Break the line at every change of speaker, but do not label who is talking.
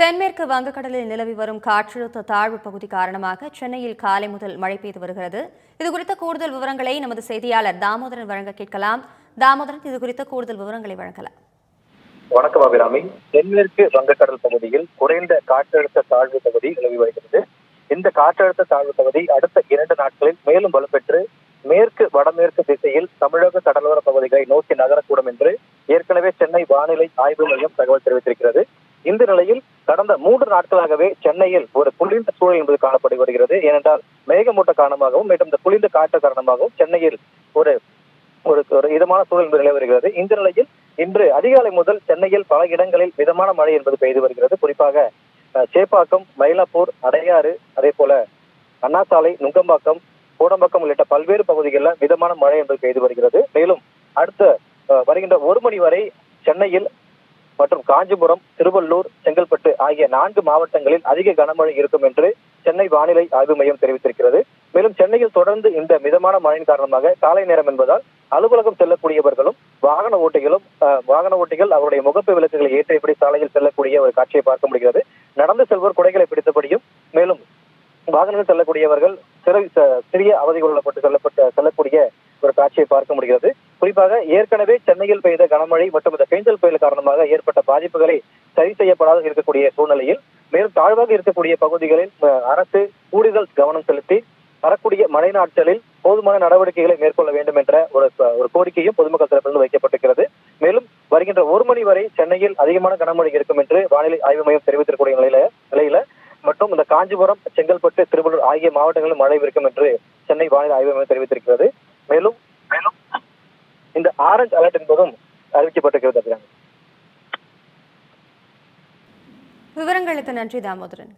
தென்மேற்கு வங்கக்கடலில் நிலவி வரும் காற்றழுத்த தாழ்வு பகுதி காரணமாக சென்னையில் காலை முதல் மழை பெய்து வருகிறது இதுகுறித்த கூடுதல் விவரங்களை நமது செய்தியாளர் தாமோதரன் வழங்க கேட்கலாம் தாமோதரன் இதுகுறித்த கூடுதல் விவரங்களை வழங்கலாம்
வணக்கம் அபிராமி தென்மேற்கு வங்கக்கடல் பகுதியில் குறைந்த காற்றழுத்த தாழ்வு பகுதி நிலவி வருகிறது இந்த காற்றழுத்த தாழ்வு பகுதி அடுத்த இரண்டு நாட்களில் மேலும் வலுப்பெற்று மேற்கு வடமேற்கு திசையில் தமிழக கடலோர பகுதிகளை நோக்கி நகரக்கூடும் என்று ஏற்கனவே சென்னை வானிலை ஆய்வு மையம் தகவல் தெரிவித்திருக்கிறது இந்த நிலையில் கடந்த மூன்று நாட்களாகவே சென்னையில் ஒரு குளிர்ந்த சூழல் என்பது காணப்பட்டு வருகிறது ஏனென்றால் மேகமூட்ட காரணமாகவும் மற்றும் இந்த குளிர்ந்த காற்று காரணமாகவும் சென்னையில் ஒரு ஒரு ஒரு இதமான சூழல் என்பது நிலவி வருகிறது இந்த நிலையில் இன்று அதிகாலை முதல் சென்னையில் பல இடங்களில் மிதமான மழை என்பது பெய்து வருகிறது குறிப்பாக சேப்பாக்கம் மயிலாப்பூர் அடையாறு அதே போல அண்ணாசாலை நுங்கம்பாக்கம் கூடம்பாக்கம் உள்ளிட்ட பல்வேறு பகுதிகளில் மிதமான மழை என்பது பெய்து வருகிறது மேலும் அடுத்த வருகின்ற ஒரு மணி வரை சென்னையில் மற்றும் காஞ்சிபுரம் திருவள்ளூர் செங்கல்பட்டு ஆகிய நான்கு மாவட்டங்களில் அதிக கனமழை இருக்கும் என்று சென்னை வானிலை ஆய்வு மையம் தெரிவித்திருக்கிறது மேலும் சென்னையில் தொடர்ந்து இந்த மிதமான மழையின் காரணமாக காலை நேரம் என்பதால் அலுவலகம் செல்லக்கூடியவர்களும் வாகன ஓட்டிகளும் வாகன ஓட்டிகள் அவருடைய முகப்பு விளக்குகளை ஏற்றியபடி சாலையில் செல்லக்கூடிய ஒரு காட்சியை பார்க்க முடிகிறது நடந்து செல்வோர் குடைகளை பிடித்தபடியும் மேலும் வாகனங்கள் செல்லக்கூடியவர்கள் சிறிய அவதி கொள்ளப்பட்டு செல்லப்பட்டு செல்லக்கூடிய ஒரு காட்சியை பார்க்க முடிகிறது குறிப்பாக ஏற்கனவே சென்னையில் பெய்த கனமழை மற்றும் இந்த பெஞ்சல் புயல் காரணமாக ஏற்பட்ட பாதிப்புகளை சரி செய்யப்படாத இருக்கக்கூடிய சூழ்நிலையில் மேலும் தாழ்வாக இருக்கக்கூடிய பகுதிகளில் அரசு கூடுதல் கவனம் செலுத்தி வரக்கூடிய மழை நாட்களில் போதுமான நடவடிக்கைகளை மேற்கொள்ள வேண்டும் என்ற ஒரு ஒரு கோரிக்கையும் பொதுமக்கள் தரப்பிலிருந்து வைக்கப்பட்டிருக்கிறது மேலும் வருகின்ற ஒரு மணி வரை சென்னையில் அதிகமான கனமழை இருக்கும் என்று வானிலை ஆய்வு மையம் தெரிவித்திருக்கக்கூடிய நிலையில நிலையில மற்றும் இந்த காஞ்சிபுரம் செங்கல்பட்டு திருவள்ளூர் ஆகிய மாவட்டங்களில் மழை இருக்கும் என்று சென்னை வானிலை ஆய்வு மையம் தெரிவித்திருக்கிறது மேலும் மேலும் இந்த ஆரஞ்ச் அலர்ட் என்பதும் அறிவிக்கப்பட்டிருக்கிறது
விவரங்களுக்கு நன்றி தாமோதரன்